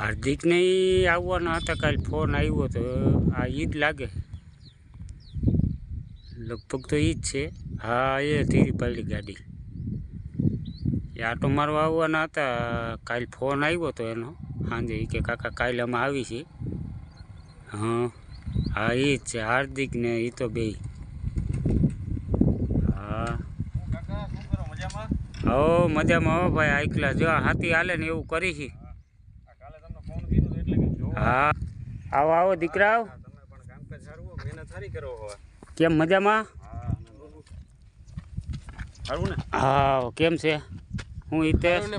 હાર્દિકને આવવાના હતા કાલે ફોન આવ્યો તો આ ઈદ લાગે. લગભગ તો ઈ જ છે. હા એ ધીરી પાડી ગાડી. એ આટો મારવા આવવાના હતા કાલે ફોન આવ્યો તો એનો. સાંજે કે કાકા કાલે અમે આવી છીએ હા હા એ જ છે હાર્દિક ને એ તો બે હા. હો મજામાં હો ભાઈ આઈકલા જો હાથી હાલે ને એવું કરી છે આ કાલે તમને ફોન કીધો તો એટલે કે જો હા આવો આવો દીકરા આવો કેમ મજામાં? હા સારું ને? હા કેમ છે? હું હિતેશ. ને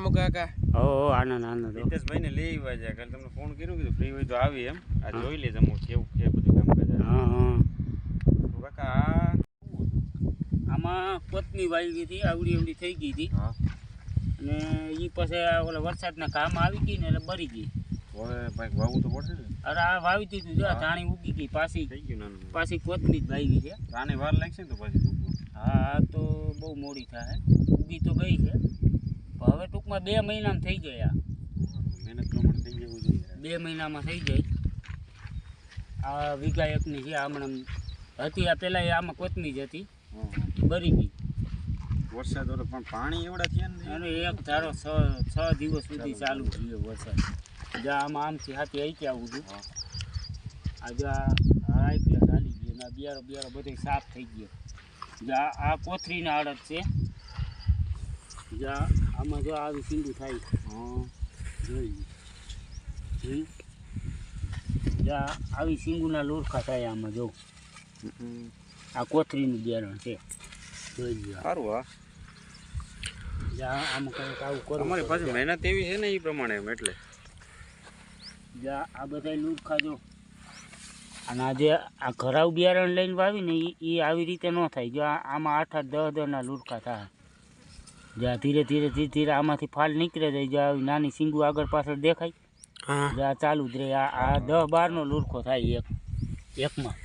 હો, આનંદ આનંદ. હો. હિતેશભાઈને લઈ આવ્યા છે. કાલે તમને ફોન કર્યો કીધું ફ્રી હોય તો આવી એમ. આ જોઈ લે જમો કેવું છે બધું કામકાજ. હા હા. કાકા આમાં કોથમી વાવી હતી આવડી આવડી થઈ ગઈ હતી. અને એ પછી આ ઓલા વરસાદના કામ આવી ગઈ ને એટલે બરી ગઈ. હવે ભાઈ વાવું તો પડશે ને. અરે આ વાવી દીધું જો. ધાણી ઉગી ગઈ પાછી. થઈ ગયું નાનું પાછી કોથમી જ વાવી છે. આને વાર લાગશે ને તો પછી હા આ તો બહુ મોડી થાય. ઉગી તો ગઈ છે. હવે ટૂંકમાં બે મહિનામાં થઈ જાય આ. મહેનત પ્રમાણે થઈ જવું જોઈએ. બે મહિનામાં થઈ જાય. આ વીઘા એકની છે હમણાં હતી આ પહેલાં એ આમાં કોથમી જ હતી. બરી ગઈ. વરસાદ પણ પાણી એવડા થયા ને? એક ધારો છ છ દિવસ સુધી ચાલુ. થયો વરસાદ. જ્યાં આમાં આમથી હાથી આવી આવું છું. આજે આ એકલા ચાલી ગયો ને બિયારો બિયારો બધો સાફ થઈ ગયો. જ્યાં આ કોથરીના આડત છે. જ્યાં આમાં જો આવી સીંડું થાય. હા. જોઈ જ્યાં આવી સિંગુના લોરખા થાય આમાં જો. આ કોથરીનું બિયારણ છે. જોઈ સારું હા. જ્યાં આમ કંઈક આવું કરો તમારી પાસે. મહેનત એવી છે ને એ પ્રમાણે એમ એટલે? જ્યાં આ બધા લુરખા જો અને આ જે આ ઘરાવ બિયારણ લઈને વાવી ને એ આવી રીતે ન થાય. જો આમાં આઠ આઠ દસ દસના લુરખા થાય. જ્યાં ધીરે ધીરે ધીરે ધીરે આમાંથી ફાલ નીકળે જાય જ્યાં નાની સિંગુ આગળ પાછળ દેખાય. જ્યાં ચાલુ જ રહે. આ આ દસ બારનો લુરખો થાય એક એકમાં.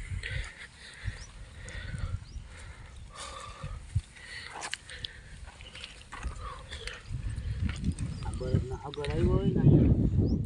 આગળ આવ્યો હોય ને